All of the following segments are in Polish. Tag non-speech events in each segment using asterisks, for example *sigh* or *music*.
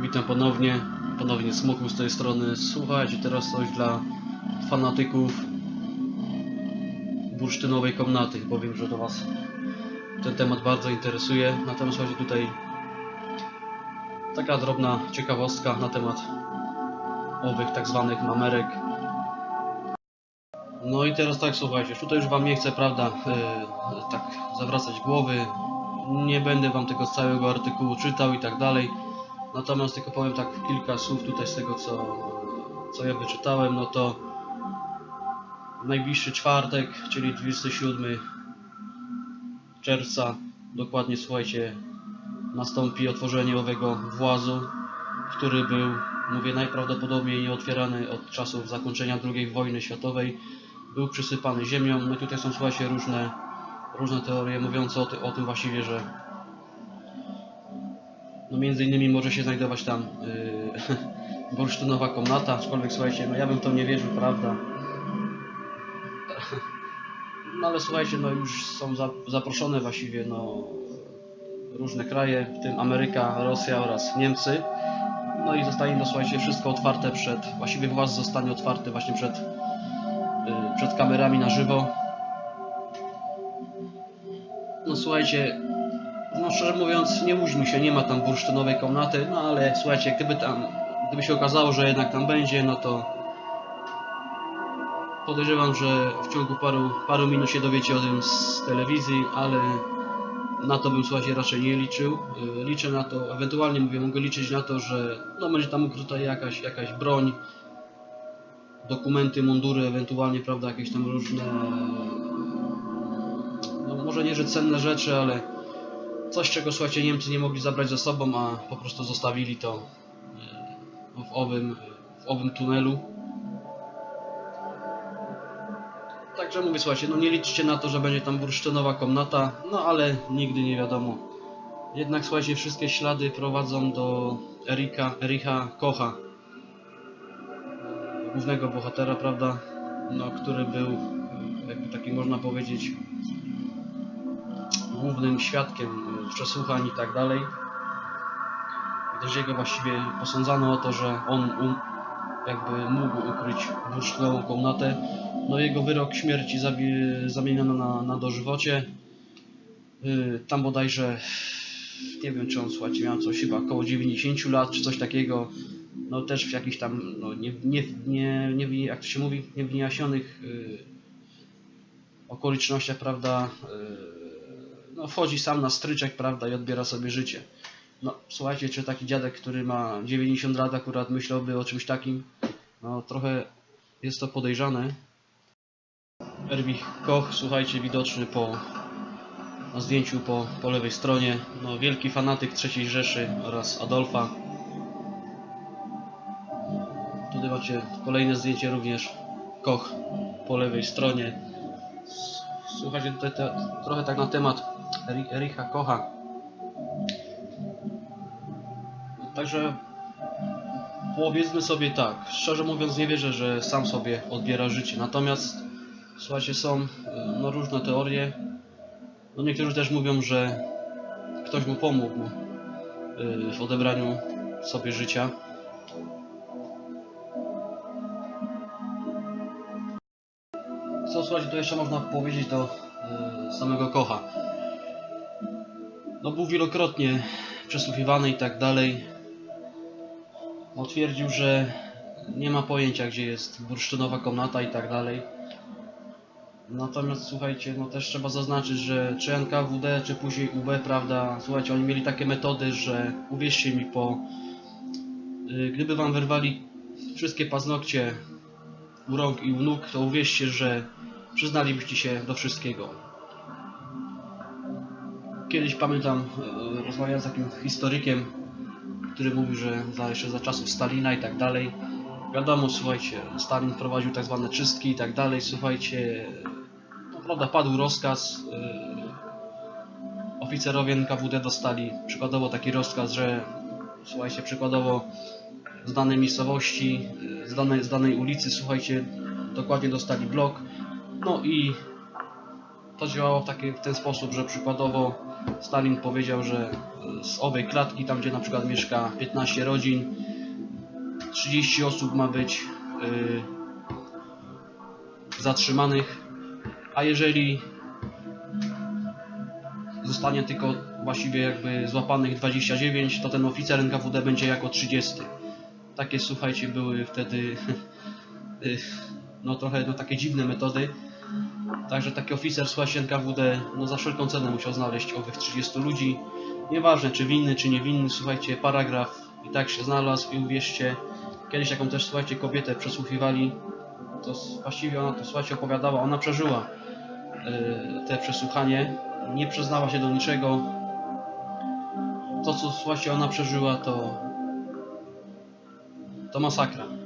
Witam ponownie, ponownie Smoku z tej strony. Słuchajcie, teraz coś dla fanatyków bursztynowej komnaty, bo wiem, że to Was ten temat bardzo interesuje. Natomiast chodzi tutaj taka drobna ciekawostka na temat owych tak zwanych mamerek. No i teraz tak, słuchajcie, tutaj już Wam nie chcę, prawda, yy, tak zawracać głowy. Nie będę Wam tego całego artykułu czytał i tak dalej. Natomiast tylko powiem tak kilka słów tutaj z tego, co, co ja wyczytałem, no to najbliższy czwartek, czyli 27 czerwca, dokładnie słuchajcie, nastąpi otworzenie owego włazu, który był, mówię, najprawdopodobniej nieotwierany od czasów zakończenia II wojny światowej. Był przysypany ziemią. No i tutaj są, słuchajcie, różne, różne teorie mówiące o, ty, o tym właściwie, że no między innymi może się znajdować tam yy, *laughs* bursztynowa komnata, aczkolwiek słuchajcie, no ja bym to nie wierzył, prawda? No ale słuchajcie, no już są za, zaproszone właściwie no różne kraje, w tym Ameryka, Rosja oraz Niemcy. No i zostanie no słuchajcie wszystko otwarte przed, właściwie właz zostanie otwarty właśnie przed, yy, przed kamerami na żywo. No słuchajcie, no szczerze mówiąc, nie łudźmy się, nie ma tam bursztynowej komnaty, no ale słuchajcie, gdyby tam, gdyby się okazało, że jednak tam będzie, no to podejrzewam, że w ciągu paru, paru minut się dowiecie o tym z telewizji, ale na to bym słuchajcie raczej nie liczył. Yy, Liczę na to, ewentualnie mówię, mogę liczyć na to, że no będzie tam ukryta jakaś, jakaś broń, dokumenty, mundury, ewentualnie, prawda, jakieś tam różne, no może nie, że cenne rzeczy, ale coś, czego słuchajcie, Niemcy nie mogli zabrać ze sobą, a po prostu zostawili to e, w owym, w owym tunelu. Także mówię, słuchajcie, no nie liczcie na to, że będzie tam bursztynowa komnata, no ale nigdy nie wiadomo. Jednak słuchajcie, wszystkie ślady prowadzą do Erika, Ericha Kocha, e, głównego bohatera, prawda, no, który był, e, jakby taki można powiedzieć, głównym świadkiem y, przesłuchań i tak dalej. Gdyż jego właściwie posądzano o to, że on um, jakby mógł ukryć bursztynową komnatę. No jego wyrok śmierci zamieniono na, na dożywocie. Yy, tam bodajże nie wiem czy on słuchajcie miał coś chyba około 90 lat czy coś takiego. No też w jakichś tam no, nie, nie, nie, nie, jak to się mówi, niewyjaśnionych yy, okolicznościach, prawda, yy, no wchodzi sam na stryczek, prawda, i odbiera sobie życie. No, słuchajcie, czy taki dziadek, który ma 90 lat, akurat myślałby o czymś takim, no trochę jest to podejrzane. Erwich Koch, słuchajcie, widoczny po na zdjęciu po, po lewej stronie, no wielki fanatyk III Rzeszy oraz Adolfa. Tutaj macie kolejne zdjęcie również Koch po lewej stronie. Słuchajcie, tutaj te, trochę tak na temat Ericha Kocha. Także powiedzmy sobie tak, szczerze mówiąc nie wierzę, że sam sobie odbiera życie. Natomiast słuchajcie, są y, no, różne teorie. No, niektórzy też mówią, że ktoś mu pomógł y, w odebraniu sobie życia. Co słuchajcie, to jeszcze można powiedzieć do y, samego Kocha. No był wielokrotnie przesłuchiwany i tak dalej. No, twierdził, że nie ma pojęcia gdzie jest bursztynowa komnata i tak dalej. Natomiast słuchajcie, no też trzeba zaznaczyć, że czy NKWD, czy później UB, prawda, słuchajcie, oni mieli takie metody, że uwierzcie mi po... y, Gdyby wam wyrwali wszystkie paznokcie u rąk i u nóg, to uwierzcie, że przyznalibyście się do wszystkiego. Kiedyś pamiętam, e, rozmawiałem z takim historykiem, który mówił, że za, jeszcze za czasów Stalina i tak dalej. Wiadomo, słuchajcie, Stalin prowadził tak zwane czystki i tak dalej. Słuchajcie, no prawda, padł rozkaz. e, Oficerowie NKWD dostali przykładowo taki rozkaz, że słuchajcie, przykładowo z danej miejscowości, e, z danej, z danej ulicy, słuchajcie, dokładnie dostali blok. No i to działało w, taki, w ten sposób, że przykładowo Stalin powiedział, że z owej klatki, tam gdzie na przykład mieszka 15 rodzin, 30 osób ma być y, zatrzymanych, a jeżeli zostanie tylko właściwie jakby złapanych 29, to ten oficer NKWD będzie jako 30. Takie słuchajcie były wtedy y, *laughs* no trochę no, takie dziwne metody. Także taki oficer słuchajcie NKWD no za wszelką cenę musiał znaleźć owych 30 ludzi. Nieważne czy winny czy niewinny, słuchajcie, paragraf i tak się znalazł i uwierzcie, kiedyś jaką też słuchajcie kobietę przesłuchiwali, to właściwie ona to słuchajcie opowiadała, ona przeżyła y, te przesłuchanie, nie przyznała się do niczego. To co słuchajcie ona przeżyła to to masakra.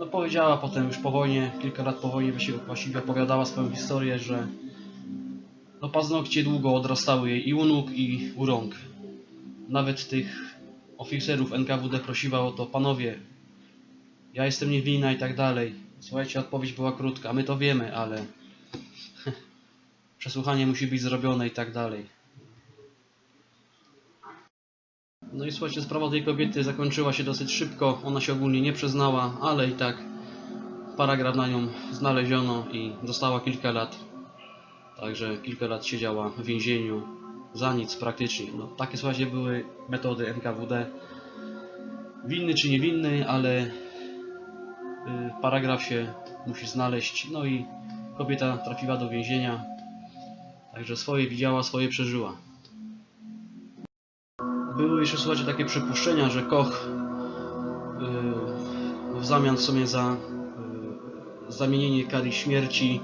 No powiedziała potem już po wojnie, kilka lat po wojnie właściwie- opowiadała swoją historię, że no paznokcie długo odrastały jej i u nóg i u rąk. Nawet tych oficerów NKWD prosiła o to, panowie, ja jestem niewinna i tak dalej. Słuchajcie, odpowiedź była krótka, my to wiemy, ale *laughs* przesłuchanie musi być zrobione i tak dalej. No i słuchajcie, sprawa tej kobiety zakończyła się dosyć szybko. Ona się ogólnie nie przyznała, ale i tak paragraf na nią znaleziono i dostała kilka lat. Także kilka lat siedziała w więzieniu za nic praktycznie. No, takie słuchajcie były metody NKWD. Winny czy niewinny, ale y, paragraf się musi znaleźć. No i kobieta trafiła do więzienia. Także swoje widziała, swoje przeżyła. Były jeszcze, słuchajcie, takie przypuszczenia, że Koch yy, w zamian w sumie za yy, zamienienie kary śmierci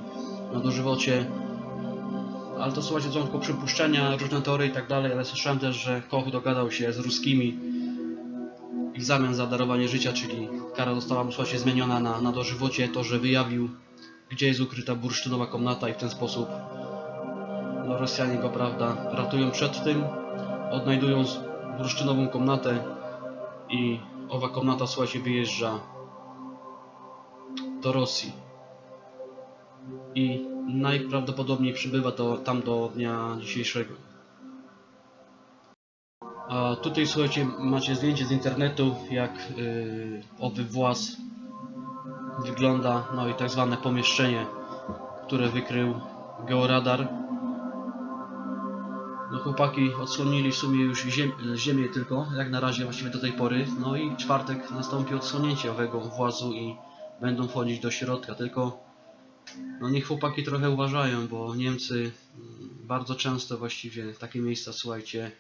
na dożywocie. Ale to słuchajcie, są tylko przypuszczenia, różne teorie i tak dalej, ale słyszałem też, że Koch dogadał się z ruskimi i w zamian za darowanie życia, czyli kara została mu słuchajcie zmieniona na, na dożywocie, to, że wyjawił gdzie jest ukryta bursztynowa komnata i w ten sposób no, Rosjanie go, prawda, ratują przed tym, odnajdując bursztynową komnatę i owa komnata, słuchajcie, wyjeżdża do Rosji i najprawdopodobniej przybywa tam do dnia dzisiejszego. A tutaj słuchajcie, macie zdjęcie z internetu, jak yy, owy włas wygląda, no i tak zwane pomieszczenie, które wykrył georadar. No chłopaki odsłonili w sumie już ziem, ziemię tylko, jak na razie właściwie do tej pory. No i czwartek nastąpi odsłonięcie owego włazu i będą wchodzić do środka, tylko no niech chłopaki trochę uważają, bo Niemcy mm, bardzo często właściwie takie miejsca, słuchajcie,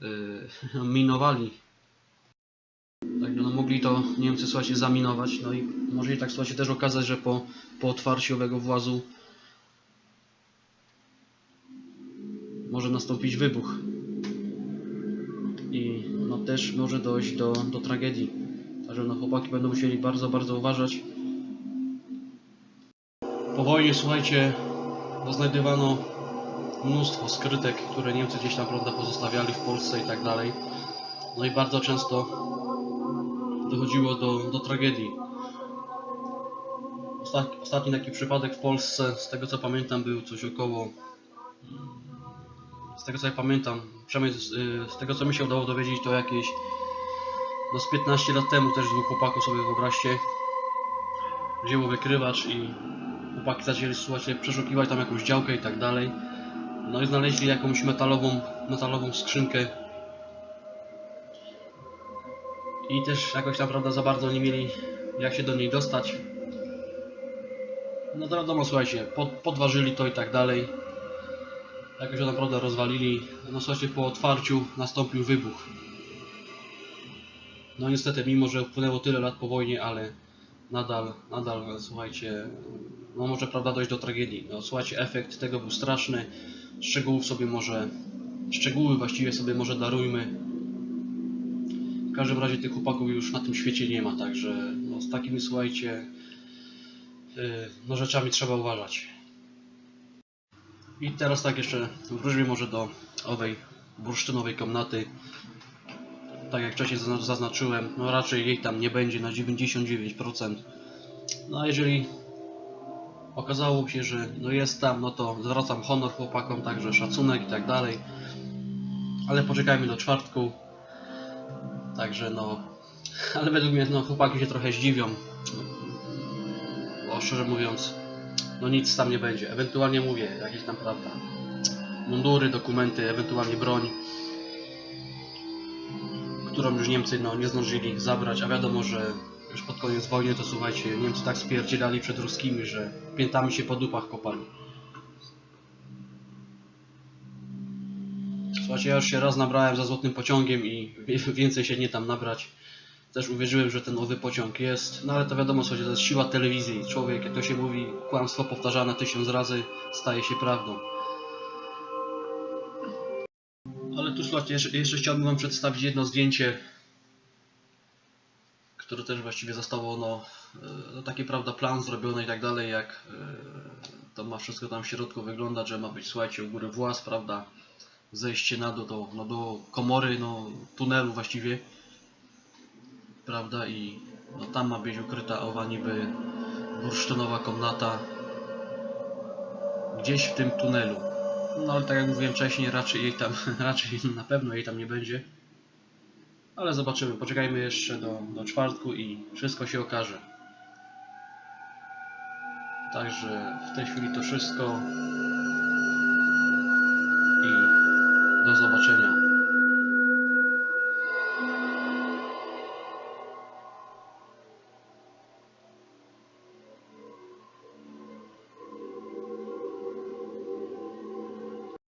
yy, *laughs* minowali. Także no mogli to Niemcy, słuchajcie, zaminować, no i może i tak, słuchajcie, też okazać, że po, po otwarciu owego włazu może nastąpić wybuch. I no też może dojść do, do tragedii. Także no chłopaki będą musieli bardzo, bardzo uważać. Po wojnie, słuchajcie, znajdywano mnóstwo skrytek, które Niemcy gdzieś tam prawda, pozostawiali w Polsce i tak dalej. No i bardzo często dochodziło do, do tragedii. Osta- Ostatni taki przypadek w Polsce, z tego co pamiętam, był coś około. Z tego co ja pamiętam, przynajmniej z, y, z tego co mi się udało dowiedzieć, to jakieś. No z 15 lat temu też dwóch chłopaków sobie wyobraźcie. Wzięło wykrywacz i chłopaki zaczęli słuchajcie, przeszukiwać tam jakąś działkę i tak dalej. No i znaleźli jakąś metalową, metalową skrzynkę. I też jakoś tam prawda za bardzo nie mieli jak się do niej dostać. No to wiadomo, słuchajcie, pod, podważyli to i tak dalej. Jakoś ją naprawdę rozwalili. No słuchajcie, po otwarciu nastąpił wybuch. No niestety, mimo że upłynęło tyle lat po wojnie, ale nadal, nadal, słuchajcie, no może prawda dojść do tragedii. No słuchajcie, efekt tego był straszny. Szczegółów sobie może, szczegóły właściwie sobie może darujmy. W każdym razie tych chłopaków już na tym świecie nie ma, także no, z takimi słuchajcie, yy, no rzeczami trzeba uważać. I teraz tak jeszcze wróćmy może do owej bursztynowej komnaty. Tak jak wcześniej zazna- zaznaczyłem, no raczej jej tam nie będzie na 99%. No a jeżeli okazało się, że no jest tam, no to zwracam honor chłopakom, także szacunek i tak dalej. Ale poczekajmy do czwartku. Także no, *laughs* ale według mnie no, chłopaki się trochę zdziwią. Bo szczerze mówiąc, no nic tam nie będzie. Ewentualnie mówię, jakieś tam prawda. Mundury, dokumenty, ewentualnie broń, którą już Niemcy no, nie zdążyli zabrać, a wiadomo, że już pod koniec wojny to słuchajcie, Niemcy tak spierdzielali przed ruskimi, że piętami się po dupach kopali. Słuchajcie, ja już się raz nabrałem za złotym pociągiem i więcej się nie tam nabrać. Też uwierzyłem, że ten nowy pociąg jest, no ale to wiadomo, słuchajcie, to jest siła telewizji. Człowiek, jak to się mówi, kłamstwo powtarzane tysiąc razy staje się prawdą. Ale tu słuchajcie, jeszcze, jeszcze chciałbym wam przedstawić jedno zdjęcie, które też właściwie zostało, no, e, no taki prawda, plan zrobiony i tak dalej, jak e, to ma wszystko tam w środku wyglądać, że ma być, słuchajcie, u góry włas, prawda, zejście na dół do, no, do komory, no, tunelu właściwie, prawda, i no, tam ma być ukryta owa niby bursztynowa komnata, gdzieś w tym tunelu. No ale tak jak mówiłem wcześniej, raczej jej tam, *laughs* raczej na pewno jej tam nie będzie. Ale zobaczymy, poczekajmy jeszcze do, do czwartku i wszystko się okaże. Także w tej chwili to wszystko i do zobaczenia.